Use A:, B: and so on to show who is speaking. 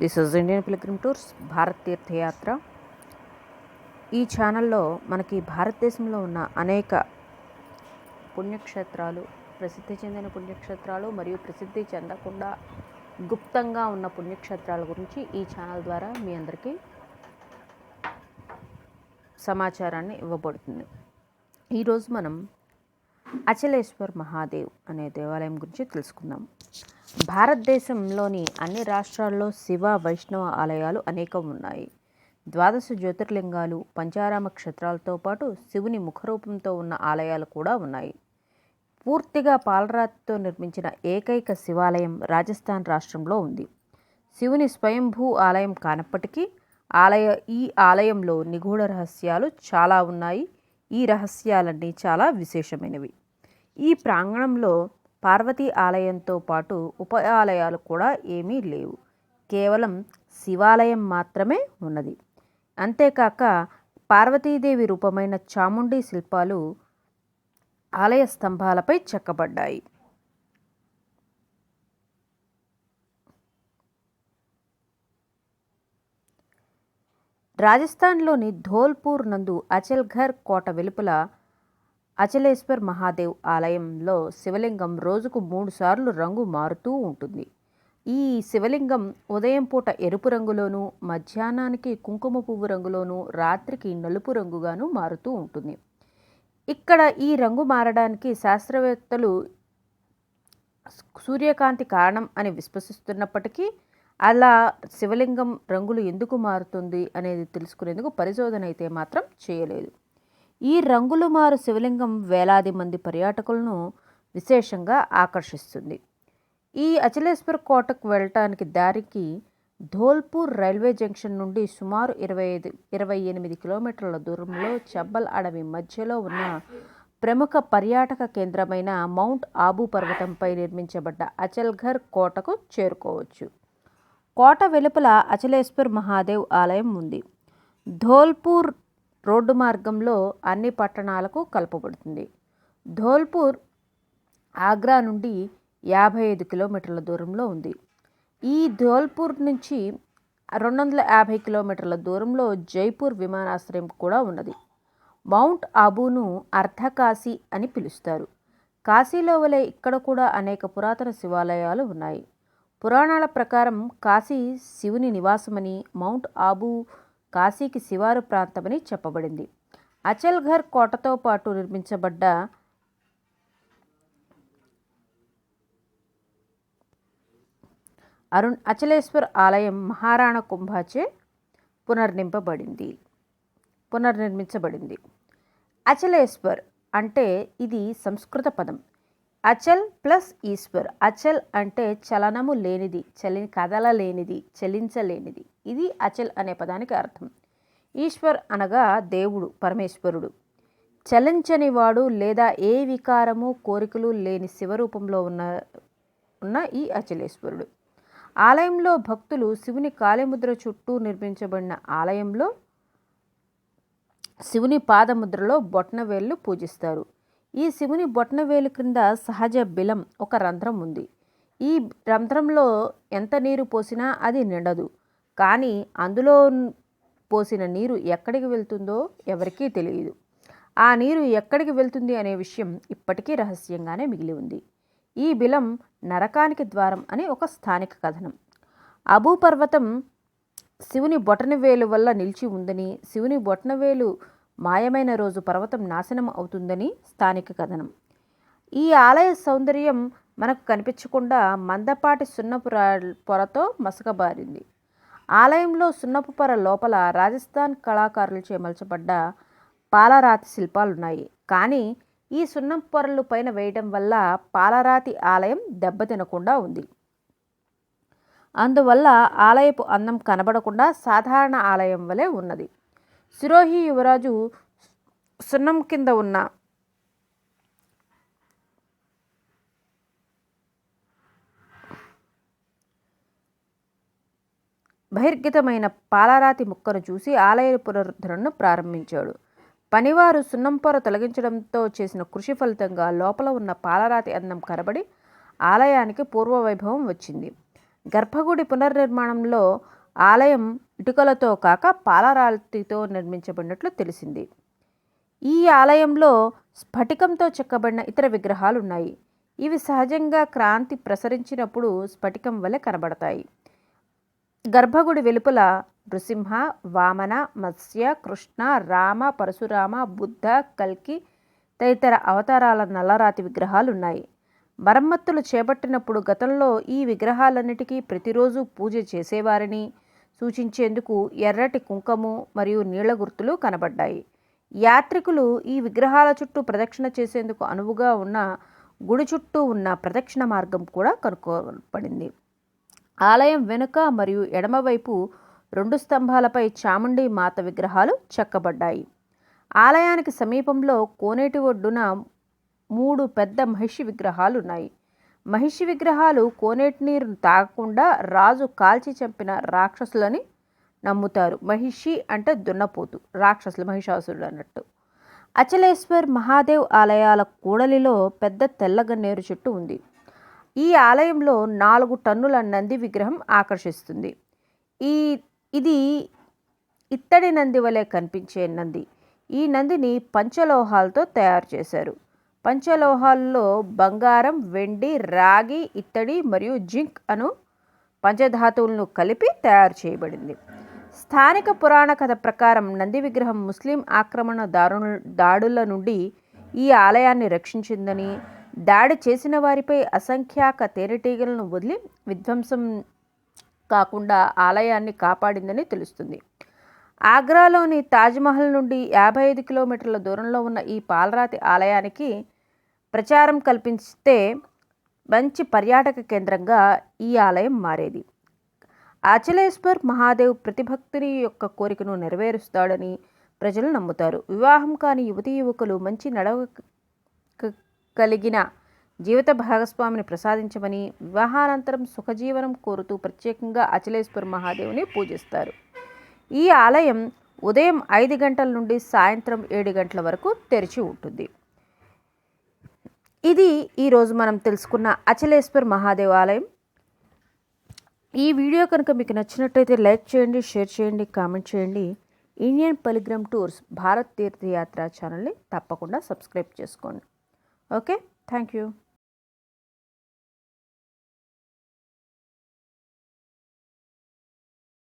A: This is Indian pilgrim tours Bharat తీర్థయాత్ర. ఈ ఛానల్లో మనకి భారతదేశంలో ఉన్న అనేక పుణ్యక్షేత్రాలు ప్రసిద్ధి చెందిన పుణ్యక్షేత్రాలు మరియు ప్రసిద్ధి చెందకుండా గుప్తంగా ఉన్న పుణ్యక్షేత్రాల గురించి ఈ ఛానల్ ద్వారా మీ అందరికీ సమాచారాన్ని ఇవ్వబడుతుంది. ఈరోజు మనం అచలేశ్వర్ మహాదేవ్ అనే దేవాలయం గురించి తెలుసుకుందాం. భారతదేశంలోని అన్ని రాష్ట్రాల్లో శివ వైష్ణవ ఆలయాలు అనేకం ఉన్నాయి. ద్వాదశ జ్యోతిర్లింగాలు పంచారామ క్షేత్రాలతో పాటు శివుని ముఖరూపంతో ఉన్న ఆలయాలు కూడా ఉన్నాయి. పూర్తిగా పాలరాతితో నిర్మించిన ఏకైక శివాలయం రాజస్థాన్ రాష్ట్రంలో ఉంది. శివుని స్వయంభూ ఆలయం కానప్పటికీ ఆలయ ఈ ఆలయంలో నిగూఢ రహస్యాలు చాలా ఉన్నాయి. ఈ రహస్యాలన్నీ చాలా విశేషమైనవి. ఈ ప్రాంగణంలో పార్వతీ ఆలయంతో పాటు ఉప ఆలయాలు కూడా ఏమీ లేవు. కేవలం శివాలయం మాత్రమే ఉన్నది. అంతేకాక పార్వతీదేవి రూపమైన చాముండి శిల్పాలు ఆలయ స్తంభాలపై చెక్కబడ్డాయి. రాజస్థాన్లోని ధోల్పూర్ నందు అచల్ఘర్ కోట వెలుపల అచలేశ్వర్ మహాదేవ్ ఆలయంలో శివలింగం రోజుకు మూడుసార్లు రంగు మారుతూ ఉంటుంది. ఈ శివలింగం ఉదయం పూట ఎరుపు రంగులోను మధ్యాహ్నానికి కుంకుమ పువ్వు రంగులోను రాత్రికి నలుపు రంగుగాను మారుతూ ఉంటుంది. ఇక్కడ ఈ రంగు మారడానికి శాస్త్రవేత్తలు సూర్యకాంతి కారణం అని విశ్వసిస్తున్నప్పటికీ అలా శివలింగం రంగులు ఎందుకు మారుతుంది అనేది తెలుసుకునేందుకు పరిశోధన అయితే మాత్రం చేయలేదు. ఈ రంగులు మారు శివలింగం వేలాది మంది పర్యాటకులను విశేషంగా ఆకర్షిస్తుంది. ఈ అచలేశ్వర్ కోటకు వెళ్ళటానికి దారికి ధోల్పూర్ రైల్వే జంక్షన్ నుండి సుమారు ఇరవై ఐదు ఇరవై ఎనిమిది కిలోమీటర్ల దూరంలో చబ్బల్ అడవి మధ్యలో ఉన్న ప్రముఖ పర్యాటక కేంద్రమైన మౌంట్ ఆబూ పర్వతంపై నిర్మించబడ్డ అచల్ఘర్ కోటకు చేరుకోవచ్చు. కోట వెలుపల అచలేశ్వర్ మహాదేవ్ ఆలయం ఉంది. ధోల్పూర్ రోడ్డు మార్గంలో అన్ని పట్టణాలకు కలపబడుతుంది. ధోల్పూర్ ఆగ్రా నుండి యాభై ఐదు కిలోమీటర్ల దూరంలో ఉంది. ఈ ధోల్పూర్ నుంచి రెండు వందల యాభై కిలోమీటర్ల దూరంలో జైపూర్ విమానాశ్రయం కూడా ఉన్నది. మౌంట్ ఆబూను అర్ధకాశీ అని పిలుస్తారు. కాశీలో వలె ఇక్కడ కూడా అనేక పురాతన శివాలయాలు ఉన్నాయి. పురాణాల ప్రకారం కాశీ శివుని నివాసమని మౌంట్ ఆబూ కాశీకి శివారు ప్రాంతమని చెప్పబడింది. అచల్ఘర్ కోటతో పాటు నిర్మించబడ్డ అరుణ్ అచలేశ్వర్ ఆలయం మహారాణా కుంభాచే పునర్నింపబడింది. పునర్నిర్మించబడింది. అచలేశ్వర్ అంటే ఇది సంస్కృత పదం. అచల్ ప్లస్ ఈశ్వర్. అచల్ అంటే చలనము లేనిది చలి కదలలేనిది చలించలేనిది. ఇది అచల్ అనే పదానికి అర్థం. ఈశ్వర్ అనగా దేవుడు పరమేశ్వరుడు. చలించని వాడు లేదా ఏ వికారము కోరికలు లేని శివరూపంలో ఉన్న ఉన్న ఈ అచలేశ్వరుడు. ఆలయంలో భక్తులు శివుని కాళీముద్ర చుట్టూ నిర్మించబడిన ఆలయంలో శివుని పాదముద్రలో బొట్నవేళ్ళు పూజిస్తారు. ఈ శివుని బొట్నవేలు క్రింద సహజ బిలం ఒక రంధ్రం ఉంది. ఈ రంధ్రంలో ఎంత నీరు పోసినా అది నిండదు. కానీ అందులో పోసిన నీరు ఎక్కడికి వెళ్తుందో ఎవరికీ తెలియదు. ఆ నీరు ఎక్కడికి వెళ్తుంది అనే విషయం ఇప్పటికీ రహస్యంగానే మిగిలి ఉంది. ఈ బిలం నరకానికి ద్వారం అనే ఒక స్థానిక కథనం. అబూ పర్వతం శివుని బొటనవేలు వల్ల నిలిచి ఉందని శివుని బొటనవేలు మాయమైన రోజు పర్వతం నాశనం అవుతుందని స్థానిక కథనం. ఈ ఆలయ సౌందర్యం మనకు కనిపించకుండా మందపాటి సున్నపు పొరతో మసకబారింది. ఆలయంలో సున్నపు పొర లోపల రాజస్థాన్ కళాకారులచే మలచబడ్డ పాలరాతి శిల్పాలున్నాయి. కానీ ఈ సున్నపు పొరలు పైన వేయడం వల్ల పాలరాతి ఆలయం దెబ్బతినకుండా ఉంది. అందువల్ల ఆలయపు అందం కనబడకుండా సాధారణ ఆలయం వలె ఉన్నది. సిరోహి యువరాజు సున్నం కింద ఉన్న బహిర్గతమైన పాలరాతి ముక్కను చూసి ఆలయ పునరుద్ధరణను ప్రారంభించాడు. పనివారు సున్నం పొర తొలగించడంతో చేసిన కృషి ఫలితంగా లోపల ఉన్న పాలరాతి అందం కనబడి ఆలయానికి పూర్వ వైభవం వచ్చింది. గర్భగుడి పునర్నిర్మాణంలో ఆలయం ఇటుకలతో కాక పాలరాతితో నిర్మించబడినట్లు తెలిసింది. ఈ ఆలయంలో స్ఫటికంతో చెక్కబడిన ఇతర విగ్రహాలు ఉన్నాయి. ఇవి సహజంగా క్రాంతి ప్రసరించినప్పుడు స్ఫటికం వలె కనబడతాయి. గర్భగుడి వెలుపల నృసింహ వామన మత్స్య కృష్ణ రామ పరశురామ బుద్ధ కల్కి తదితర అవతారాల నల్లరాతి విగ్రహాలు ఉన్నాయి. మరమ్మత్తులు చేపట్టినప్పుడు గతంలో ఈ విగ్రహాలన్నిటికీ ప్రతిరోజు పూజ చేసేవారని సూచించేందుకు ఎర్రటి కుంకము మరియు నీళ్ళ గుర్తులు కనబడ్డాయి. యాత్రికులు ఈ విగ్రహాల చుట్టూ ప్రదక్షిణ చేసేందుకు అనువుగా ఉన్న గుడి చుట్టూ ఉన్న ప్రదక్షిణ మార్గం కూడా కనుక్కోబడింది. ఆలయం వెనుక మరియు ఎడమవైపు రెండు స్తంభాలపై చాముండి మాత విగ్రహాలు చెక్కబడ్డాయి. ఆలయానికి సమీపంలో కోనేటి ఒడ్డున మూడు పెద్ద మహిషి విగ్రహాలు ఉన్నాయి. మహిషి విగ్రహాలు కోనేటి నీరు తాగకుండా రాజు కాల్చి చంపిన రాక్షసులని నమ్ముతారు. మహిషి అంటే దున్నపోతు రాక్షసులు మహిషాసురుడు అన్నట్టు. అచలేశ్వర్ మహాదేవ్ ఆలయాల కూడలిలో పెద్ద తెల్లగన్నేరు చెట్టు ఉంది. ఈ ఆలయంలో నాలుగు టన్నుల నంది విగ్రహం ఆకర్షిస్తుంది. ఈ ఇది ఇత్తడి నంది వలె కనిపించే నంది. ఈ నందిని పంచలోహాలతో తయారు చేశారు. పంచలోహాల్లో బంగారం వెండి రాగి ఇత్తడి మరియు జింక్ అను పంచధాతువులను కలిపి తయారు చేయబడింది. స్థానిక పురాణ కథ ప్రకారం నంది విగ్రహం ముస్లిం ఆక్రమణ దారు దాడుల నుండి ఈ ఆలయాన్ని రక్షించిందని దాడి చేసిన వారిపై అసంఖ్యాక తేనెటీగలను వదిలి విధ్వంసం కాకుండా ఆలయాన్ని కాపాడిందని తెలుస్తుంది. ఆగ్రాలోని తాజ్మహల్ నుండి యాభై ఐదు కిలోమీటర్ల దూరంలో ఉన్న ఈ పాలరాతి ఆలయానికి ప్రచారం కల్పిస్తే మంచి పర్యాటక కేంద్రంగా ఈ ఆలయం మారేది. అచలేశ్వర్ మహాదేవ్ ప్రతిభక్తిని యొక్క కోరికను నెరవేరుస్తాడని ప్రజలు నమ్ముతారు. వివాహం కాని యువతీ యువకులు మంచి నడవ కలిగిన జీవిత భాగస్వామిని ప్రసాదించమని వివాహానంతరం సుఖజీవనం కోరుతూ ప్రత్యేకంగా అచలేశ్వర్ మహాదేవుని పూజిస్తారు. ఈ ఆలయం ఉదయం ఐదు గంటల నుండి సాయంత్రం ఏడు గంటల వరకు తెరిచి ఉంటుంది. ఇది ఈరోజు మనం తెలుసుకున్న అచలేశ్వర్ మహాదేవ్ ఆలయం ఈ వీడియో కనుక మీకు నచ్చినట్టయితే లైక్ చేయండి షేర్ చేయండి కామెంట్ చేయండి. ఇండియన్ పలిగ్రామ్ టూర్స్ భారత్ తీర్థయాత్ర ఛానల్ని తప్పకుండా సబ్స్క్రైబ్ చేసుకోండి. ఓకే? Thank you.